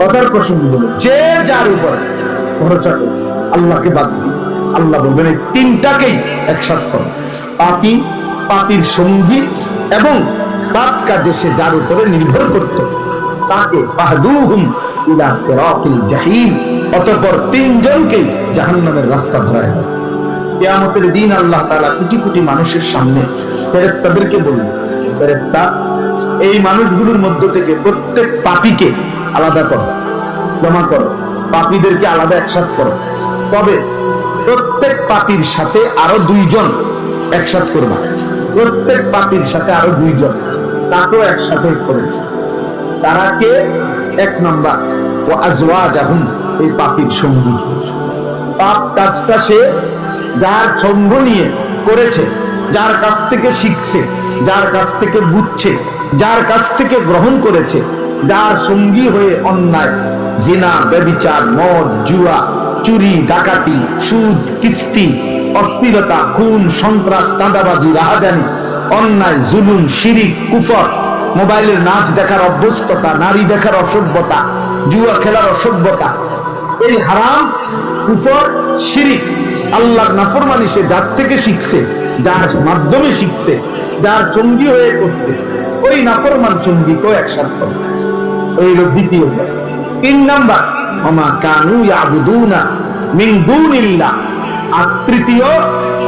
কথার প্রসঙ্গ যে যার উপর ভরসা করছে, আল্লাহকে বাদ আল্লাহ বলবেন, এই তিনটাকেই একসাথে করো। পাপি, পাপির সঙ্গী এবং পাপ কাজে সে যার উপরে নির্ভর করত, তাকে পাহদুহুম ইলা সিরাতিল জাহিম, অতঃপর তিনজনকেই জাহান্নামের রাস্তা ধরায় দিন আল্লাহ তাআলা কোটি কোটি মানুষের সামনে ফেরেশতাদেরকে বললেন ফেরেশতা, এই মানুষগুলোর মধ্য থেকে প্রত্যেক পাপীকে আলাদা করো। জমা করো। পাপীদেরকে আলাদা একসাথ করো। তবে প্রত্যেক পাপীর সাথে আরও দুইজন একসাথ করবা। প্রত্যেক পাপীর সাথে আরও দুইজন। তাকেও একসাথে করে। তারা কে? এক নাম্বার। ও আজওয়া যাহুন এই পাপীর সঙ্গী। পাপ কাজটা সে যার সঙ্গ নিয়ে করেছে, যার কাছ থেকে শিখছে, যার কাছ থেকে বুঝছে, যার কাছ থেকে গ্রহণ করেছে যার সঙ্গী হয়ে অন্যায়, জিনা, ব্যবিচার, মদ, জুয়া, চুরি, ডাকাতি, সুদ, কিস্তি অস্থিরতা খুন, সন্ত্রাস, চাঁদাবাজি, রাহাজানি, অন্যায়, জুলুম, শিরিক, কুফর, মোবাইলের নাচ দেখার অভ্যস্ততা, নারী দেখার অসভ্যতা, জুয়া খেলার অসভ্যতা। এই হারাম, কুফর, শিরিক, আল্লাহর নাফরমানি সে যার থেকে শিখছে, যার মাধ্যমে শিখছে, যার সঙ্গী হয়ে করছে। ওই নাফরমান সঙ্গীকেও একসাথে করে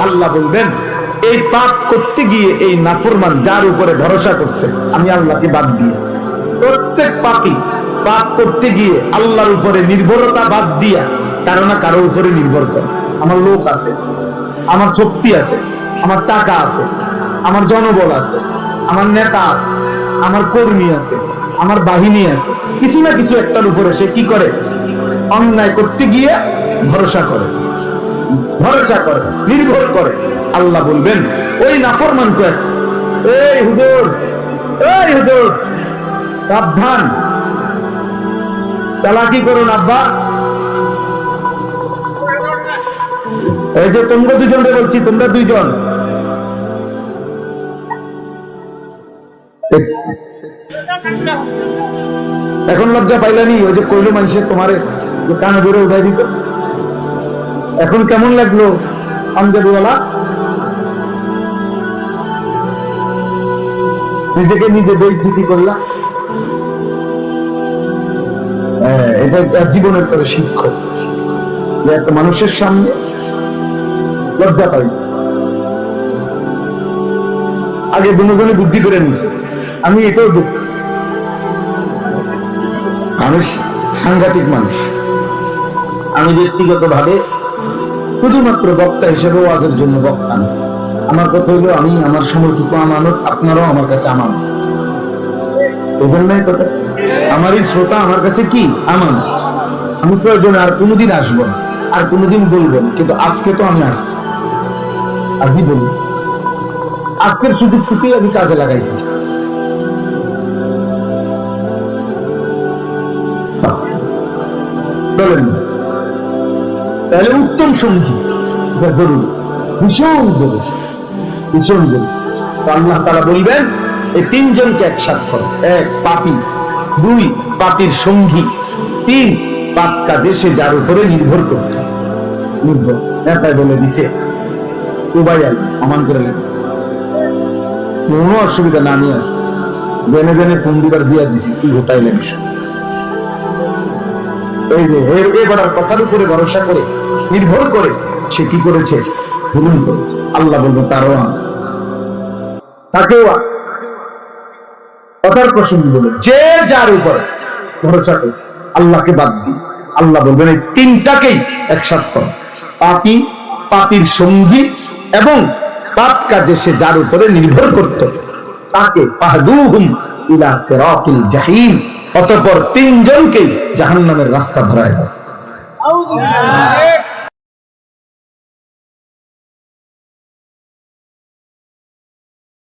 আল্লাহ বলবেন, এই পাপ করতে গিয়ে এই নাফরমান যার উপরে ভরসা করছে, আমি আল্লাহকে বাদ দিয়ে প্রত্যেক পাপি পাপ করতে গিয়ে আল্লাহর উপরে নির্ভরতা বাদ দিয়া, কারও না কারও উপরে নির্ভর করে। আমার লোক আছে, আমার শক্তি আছে, আমার টাকা আছে, আমার জনবল আছে, আমার নেতা আছে, আমার কর্মী আছে আমার বাহিনী আছে। কিছু না কিছু একটার উপরে সে কি করে? অন্যায় করতে গিয়ে ভরসা করে। ভরসা করে, নির্ভর করে। আল্লাহ বলবেন, ওই নাফরমান কয়েক এই হুজুর এই হুজুর, সাবধান। চালাকি করুন আব্বা। এই যে তোমরা দুজনকে বলছি, তোমরা দুইজন। এখন লজ্জা পাইলানি ওই যে কইলো মানুষের তোমার কানে ধরে উঠাই দিত। এখন কেমন লাগল আঞ্জাবিওয়ালা নিজেকে নিজে বৈকৃতি করলাম হ্যাঁ, এটা জীবনের তরে শিক্ষক। একটা মানুষের সামনে লজ্জা পাই আগে দুজনে বুদ্ধি করে নিছে। আমি এটাও দেখছি মানুষ সাংঘাতিক মানুষ। আমি ব্যক্তিগত ভাবে শুধুমাত্র বক্তা হিসেবে ওয়াজের জন্য বক্তা আমার কথা হলো আমি, আমার সময়টুকু আমানত আপনারাও আমার কাছে আমানত এই কথা। আমার এই শ্রোতা আমার কাছে কি? আমানত আমি প্রয়োজনে আর কোনোদিন আসব না, আর কোনোদিন বলব না, কিন্তু আজকে তো আমি আসছি। আর কি বলব? আজকের সুযোগটুকুই আমি কাজে লাগাই দিচ্ছি বলেন। তাহলে উত্তম সঙ্গী এটা ভীষণ জরুরি ভীষণ তো আল্লাহ তারা বলবেন, এই তিনজনকে একসাথ করো। এক পাপি, দুই পাপির সঙ্গী, তিন পাপ কাজে সে যার উপরে নির্ভর করত নির্ভর নেতায় বলে দিছে। উবাই আল সমান করে কোনো অসুবিধা না নিয়ে আসে জেনে জেনে ফোন দিবার দিয়া দিছি, কি ঘটাইলে বিষয় এই কথার উপরে ভরসা করে, নির্ভর করে সে কি করেছে? ভুলুন করেছে। আল্লাহ বলব তারও তাকেও কথার প্রসঙ্গ যে যার উপরে ভরসা আল্লাহকে বাদ দিয়ে আল্লাহ বলবেন, এই তিনটাকেই একসাথ করো। পাপি, পাপির সঙ্গী এবং পাপ কাজে সে যার উপরে নির্ভর করত, তাকে পাহদুহুম ইলা সিরাতিল জাহিম অতঃপর তিনজনকেই জাহান্নামের রাস্তা ধরায়